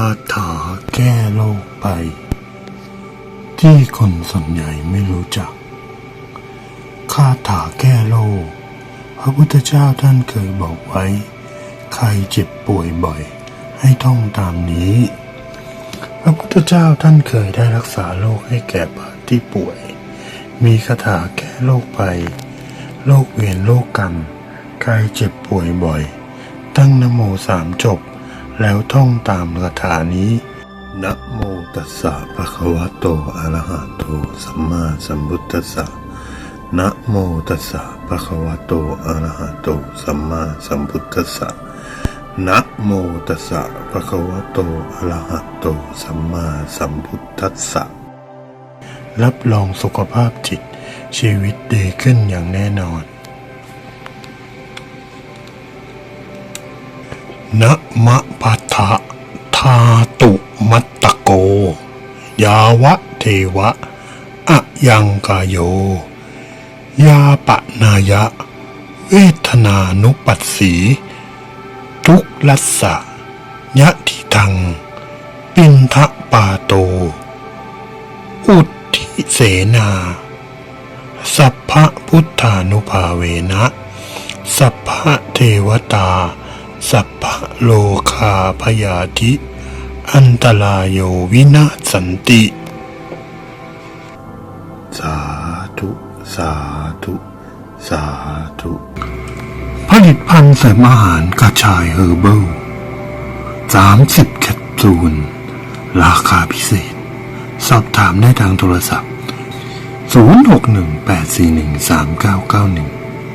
าถาแก้โรคไป ที่คนส่วนใหญ่ไม่รู้จัก คาถาแก้โรคพระพุทธเจ้าท่านเคยบอกไว้ ใครเจ็บป่วยบ่อย ให้ท่องตามนี้ พระพุทธเจ้าท่านเคยได้รักษาโรคให้แก่พระที่ป่วย มีคาถาแก้โรคไป โรคเวียนโรคกรรม ใครเจ็บป่วยบ่อย ตั้งนโมสามจบ แล้วท่องตามคาถานี้ นะโมตัสสะภะคะวะโต อะระหะโต สัมมาสัมพุทธัสสะ นะโมตัสสะภะคะวะโต อะระหะโต สัมมาสัมพุทธัสสะ นะโมตัสสะภะคะวะโต อะระหะโต สัมมาสัมพุทธัสสะ รับรองสุขภาพจิตชีวิตดีขึ้นอย่างแน่นอน นะมะพัทะทาตุมัตตโก ยาวะเทวะ อะยังกายโย ยาปะนายะ เวทนานุปัสสี ทุกลัสสะยะทิทัง ปินทะปาโต อุทธิเสนา สัพพะพุทธานุภาเวนะ สัพพะเทวตา สัพพะโลคาพยาธิ อันตรายโยวินาศสันติ สาธุ สาธุ สาธุ ผลิตภัณฑ์เสริมอาหารกระชายเฮอร์เบิล30แคปซูล ราคาพิเศษ สอบถามได้ทางโทรศัพท์ 0618413991